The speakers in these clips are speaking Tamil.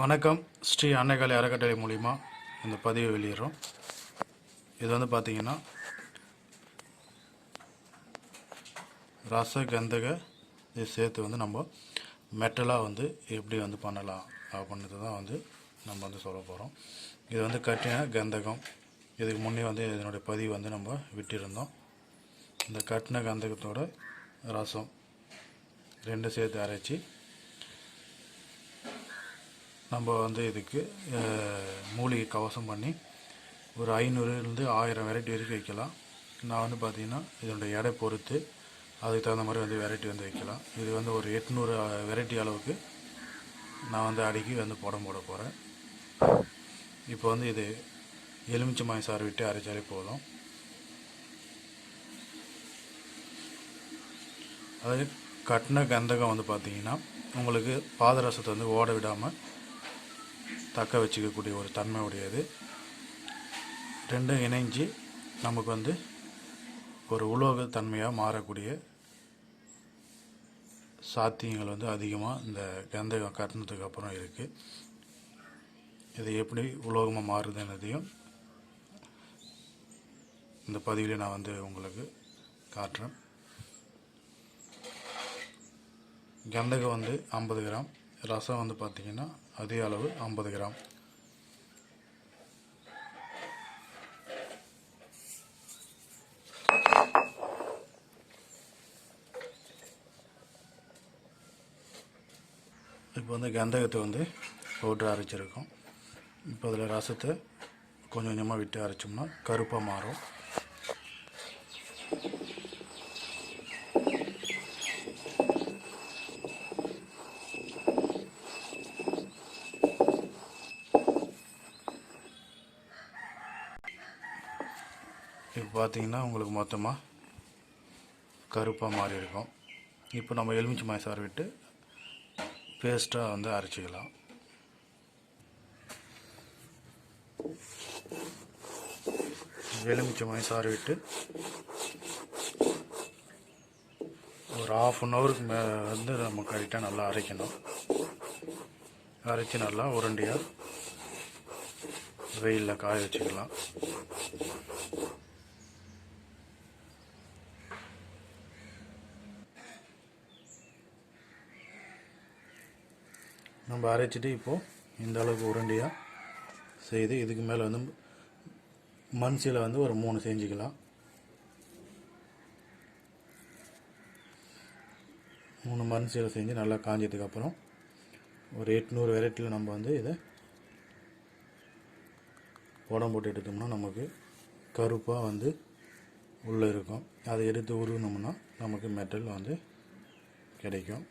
வணக்கம். ஸ்ரீ அன்னைக்காலை அறக்கட்டளை மூலிமா இந்த பதிவை வெளியிடுறோம். இது வந்து பார்த்தீங்கன்னா ரச கந்தக இது சேர்த்து வந்து நம்ம மெட்டலாக வந்து எப்படி வந்து பண்ணலாம் அப்படின்றது தான் வந்து நம்ம வந்து சொல்ல போகிறோம் இது வந்து கட்டின கந்தகம். இதுக்கு முன்னே வந்து இதனுடைய பதிவு வந்து நம்ம விட்டிருந்தோம். இந்த கட்டின கந்தகத்தோட ரசம் ரெண்டும் சேர்த்து அரைச்சி நம்ம வந்து இதுக்கு மூலிகை கவசம் பண்ணி ஒரு ஐநூறுலேருந்து ஆயிரம் வெரைட்டி வரைக்கும் வைக்கலாம். நான் வந்து பார்த்திங்கன்னா இதனுடைய எடை பொறுத்து அதுக்கு தகுந்த மாதிரி வந்து வெரைட்டி வந்து வைக்கலாம். இது வந்து ஒரு எட்நூறு வெரைட்டி அளவுக்கு நான் வந்து அடுக்கி வந்து புடம் போட போகிறேன் இப்போ வந்து இது எலுமிச்சை சாறு விட்டு அரைச்சாலே போதும். அது கட்டின கந்தகம் வந்து பார்த்தீங்கன்னா உங்களுக்கு பாதரசத்தை வந்து ஓட விடாமல் தக்க வச்சுக்கக்கூடிய ஒரு தன்மை உடையது. ரெண்டும் இணைஞ்சு நமக்கு வந்து ஒரு உலோக தன்மையாக மாறக்கூடிய சாத்தியங்கள் வந்து அதிகமாக இந்த கந்தகம் கட்டினதுக்கு அப்புறம் இருக்குது இது எப்படி உலோகமாக மாறுதுன்றதையும் இந்த பதிவில் நான் வந்து உங்களுக்கு காட்டுறேன். கந்தகம் வந்து ஐம்பது கிராம் ரசம் வந்து பார்த்திங்கன்னா அதே அளவு ஐம்பது கிராம். இப்போ வந்து கந்தகத்தை வந்து பவுட்ரு அரைச்சிருக்கோம். இப்போ அதில் ரசத்தை கொஞ்சம் கொஞ்சமாக விட்டு அரைச்சோம்னா கருப்பாக மாறும். பார்த்தீங்கன்னா உங்களுக்கு மொத்தமாக கருப்பாக மாறி இருக்கும். இப்போ நம்ம எலுமிச்சை மயசாறு விட்டு பேஸ்ட்டாக வந்து அரைச்சிக்கலாம். எலுமிச்சை மயசாறு விட்டு ஒரு ஆஃப் அன் ஹவருக்கு மே வந்து நம்ம கரெக்டாக நல்லா அரைக்கணும். அரைச்சி நல்லா உருண்டையாக வெயிலில் காய வச்சுக்கலாம். நம்ம அரைச்சிட்டு இப்போது இந்த அளவுக்கு உருண்டையாக செய்து இதுக்கு மேலே வந்து மண் சீலை வந்து ஒரு மூணு செஞ்சுக்கலாம். மூணு மண் சீலை செஞ்சு நல்லா காஞ்சதுக்கப்புறம் ஒரு எட்நூறு வெரைட்டியில் நம்ம வந்து இதை உடம்பு போட்டு எடுத்தோம்னா நமக்கு கருப்பாக வந்து உள்ளே இருக்கும். அதை எடுத்து உருவினோம்னா நமக்கு மெட்டல் வந்து கிடைக்கும்.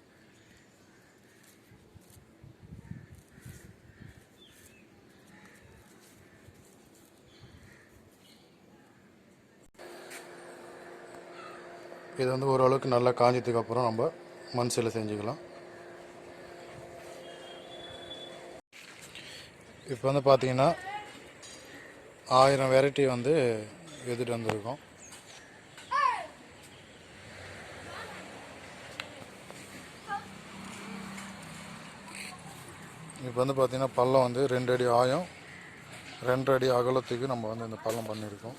இது வந்து ஓரளவுக்கு நல்லா காஞ்சதுக்கு அப்புறம் நம்ம மண் சிலை செஞ்சுக்கலாம். இப்போ வந்து பார்த்தீங்கன்னா ஆயிரம் வெரைட்டி வந்து எடுத்துகிட்டு வந்திருக்கோம். இப்போ வந்து பார்த்தீங்கன்னா பள்ளம் வந்து ரெண்டு அடி ஆயம் ரெண்டு அடி அகலத்துக்கு நம்ம வந்து இந்த பள்ளம் பண்ணியிருக்கோம்.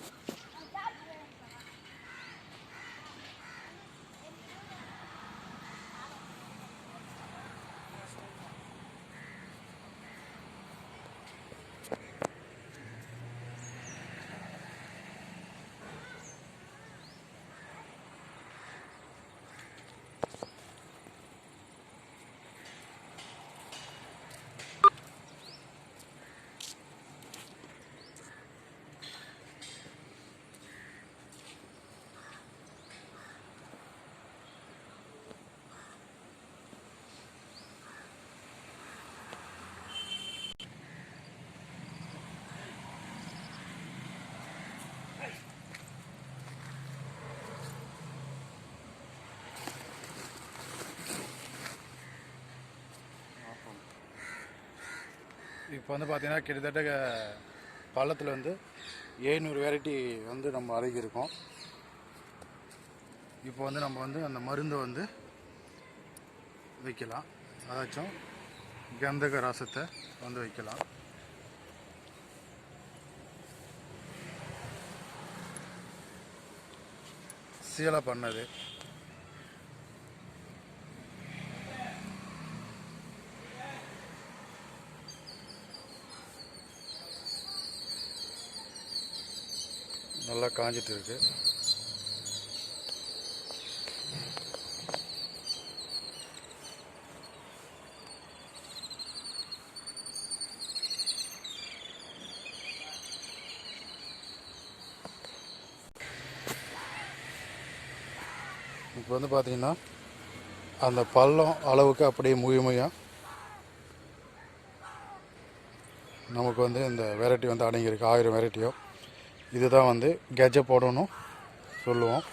இப்போ வந்து பார்த்தீங்கன்னா கிட்டத்தட்ட பள்ளத்தில் வந்து ஏழ்நூறு வெரைட்டி வந்து நம்ம அழகியிருக்கோம் இப்போ வந்து நம்ம வந்து அந்த மருந்தை வந்து வைக்கலாம். அதாச்சும் கந்தக ரசத்தை வந்து வைக்கலாம். சீலை பண்ணது. நல்லா காஞ்சிட்டு இருக்கு. இப்போ வந்து பார்த்தீங்கன்னா அந்த பள்ளம் அளவுக்கு அப்படியே முழுமையாக நமக்கு வந்து இந்த வெரைட்டி வந்து அடங்கியிருக்கு. ஆயிரம் வெரைட்டியோ இதுதான் வந்து கெஜ போடணும் சொல்லுவோம்.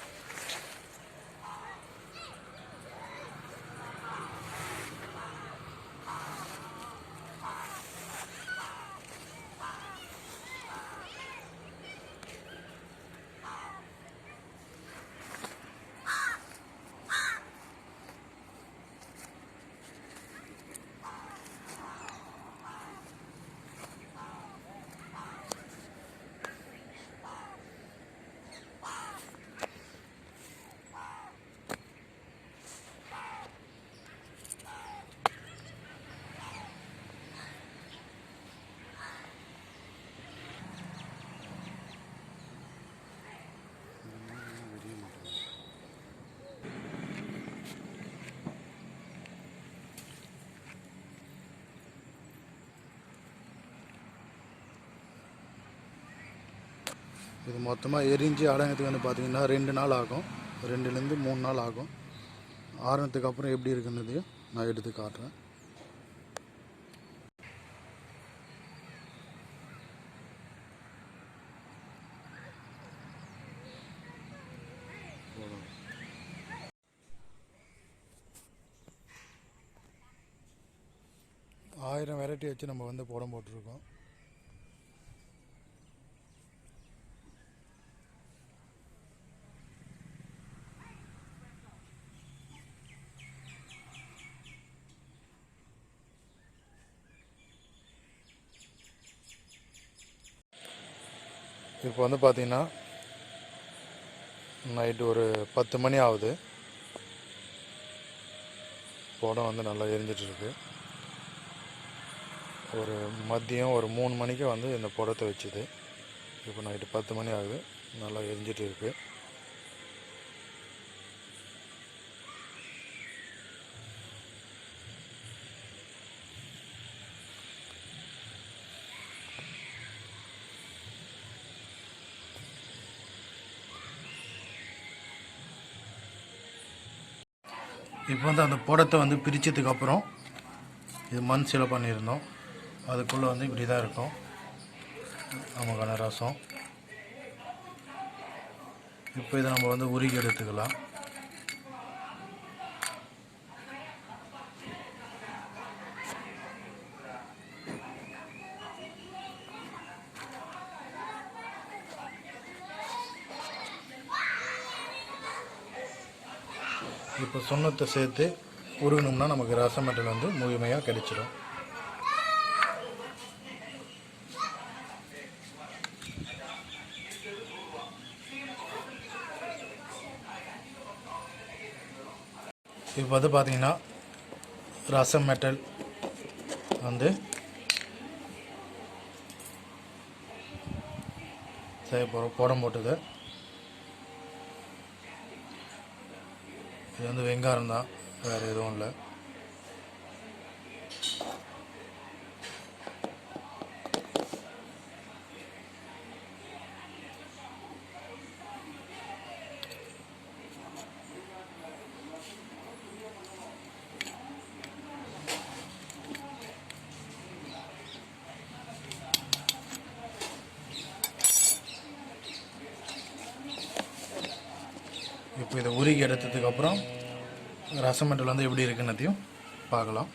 இது மொத்தமாக எரிஞ்சு அடங்கிறதுக்கு வந்து பார்த்திங்கன்னா ரெண்டு நாள் ஆகும். ரெண்டுலேருந்து மூணு நாள் ஆகும். ஆறுனதுக்கு அப்புறம் எப்படி இருக்குன்னதையும் நான் எடுத்து காட்டுறேன். ஆயிரம் வெரைட்டி வச்சு நம்ம வந்து போடம் போட்டிருக்கோம். இப்போ வந்து பார்த்தீங்கன்னா நைட்டு ஒரு பத்து மணி ஆகுது. படம் வந்து நல்லா எரிஞ்சிட்ருக்கு. ஒரு மதியம் ஒரு மூணு மணிக்கு வந்து இந்த படத்தை வச்சுது. இப்போ நைட்டு பத்து மணி ஆகுது. நல்லா எரிஞ்சிட்டு இருக்குது இப்போ வந்து அந்த புடத்தை வந்து பிரித்ததுக்கு அப்புறம் இது மண் சிலை பண்ணியிருந்தோம். அதுக்குள்ளே வந்து இப்படி தான் இருக்கும். நமக்கான ரசம் இப்போ இதை நம்ம வந்து உருகி எடுத்துக்கலாம். இப்போ சுண்ணத்தை சேர்த்து உருகணும்னா நமக்கு ரசம் மெட்டல் வந்து முழுமையாக கிடைச்சிடும் இப்போ வந்து பார்த்தீங்கன்னா ரசம் மெட்டல் வந்து செய்ய போகிறோம் போடம் போட்டது இது வந்து வெங்காயம் தான் வேறு எதுவும் இல்லை இப்போ இதை உருகி எடுத்ததுக்கப்புறம் அப்புறம் வந்து எப்படி இருக்குன்னதையும் பார்க்கலாம்.